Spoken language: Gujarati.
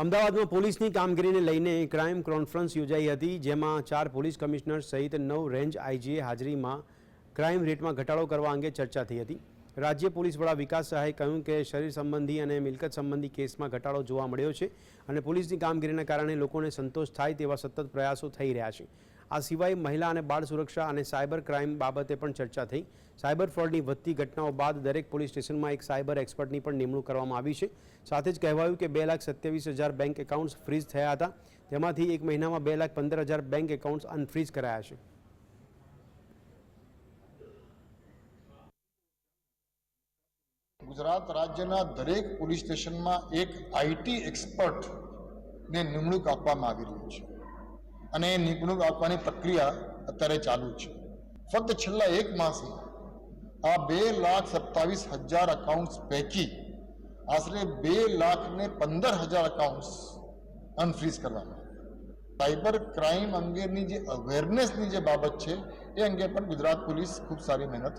અમદાવાદમાં પોલીસની કામગીરીને લઈને ક્રાઇમ કોન્ફરન્સ યોજાઈ હતી, જેમાં ચાર પોલીસ કમિશનર સહિત નવ રેન્જ આઈજીએ હાજરીમાં ક્રાઇમ રેટમાં ઘટાડો કરવા અંગે ચર્ચા થઈ હતી. રાજ્ય પોલીસ વડા વિકાસ સહાયે કહ્યું કે શરીર સંબંધી અને મિલકત સંબંધી કેસમાં ઘટાડો જોવા મળ્યો છે અને પોલીસની કામગીરીના કારણે લોકોને સંતોષ થાય તેવા સતત પ્રયાસો થઈ રહ્યા છે. આ સિવાય મહિલા અને બાળ સુરક્ષા અને સાયબર ક્રાઇમ બાબતે પણ ચર્ચા થઈ. સાયબર ફ્રોડની વધતી ઘટનાઓ બાદ દરેક પોલીસ સ્ટેશનમાં એક સાયબર એક્સપર્ટની પણ નિમણૂક કરવામાં આવી છે. સાથે જ કહેવાયું કે બે લાખ સત્યાવીસ હજાર બેંક એકાઉન્ટ્સ ફ્રીઝ થયા હતા. તેમાંથી એક મહિનામાં બે લાખ પંદર હજાર બેંક એકાઉન્ટ્સ અનફ્રીઝ કરાયા છે. ગુજરાત રાજ્યના દરેક પોલીસ સ્ટેશનમાં એક આઈટી એક્સપર્ટને નિમણૂક આપવામાં આવી રહ્યું છે. અને નિમણૂક આપવાની પ્રક્રિયા અત્યારે ચાલુ છે. ફક્ત છેલ્લા એક માસે આ બે લાખ સત્તાવીસ હજાર અકાઉન્ટ્સ પૈકી આશરે બે લાખ ને પંદર હજાર અકાઉન્ટ્સ અનફ્રીઝ કરવામાં સાયબર ક્રાઇમ અંગેની જે અવેરનેસની જે બાબત છે, એ અંગે પણ ગુજરાત પોલીસ ખૂબ સારી મહેનત